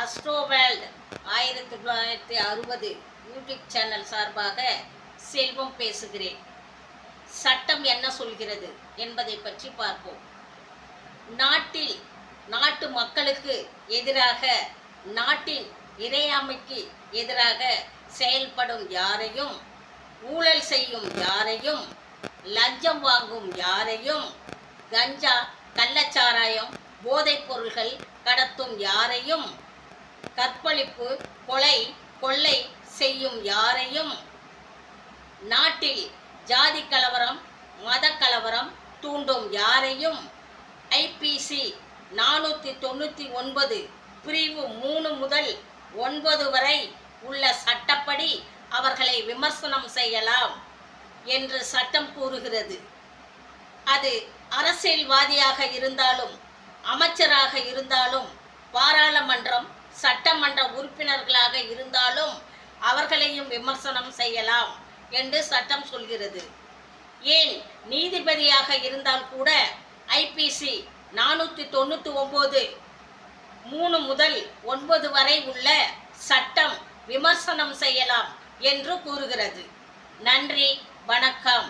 அஸ்ட்ரோவேல்ட் ஆயிரத்தி தொள்ளாயிரத்தி அறுபது யூடியூப் சேனல் சார்பாக செல்வம் பேசுகிறேன். சட்டம் என்ன சொல்கிறது என்பதை பற்றி பார்ப்போம். நாட்டில் நாட்டு மக்களுக்கு எதிராக நாட்டின் இறையாமைக்கு எதிராக செயல்படும் யாரையும் ஊழல் செய்யும் யாரையும் லஞ்சம் வாங்கும் யாரையும் கஞ்சா கள்ளச்சாராயம் போதைப் பொருள்கள் கடத்தும் யாரையும் கற்பழிப்பு கொலை கொள்ளை செய்யும் யாரையும்? நாட்டில் ஜாதி கலவரம் மத கலவரம் தூண்டும் யாரையும்? ஐபிசி நானூற்றி தொண்ணூற்றி ஒன்பது பிரிவு மூணு முதல் ஒன்பது வரை உள்ள சட்டப்படி அவர்களை விமர்சனம் செய்யலாம் என்று சட்டம் கூறுகிறது. அது அரசியல்வாதியாக இருந்தாலும் அமைச்சராக இருந்தாலும் சட்டமன்ற உறுப்பினர்களாக இருந்தாலும் அவர்களையும் விமர்சனம் செய்யலாம் என்று சட்டம் சொல்கிறது. ஏன்? நீதிபதியாக இருந்தால் கூட ஐபிசி நானூற்றி தொண்ணூற்றி ஒம்பது மூணு முதல் ஒன்பது வரை உள்ள சட்டம் விமர்சனம் செய்யலாம் என்று கூறுகிறது. நன்றி வணக்கம்.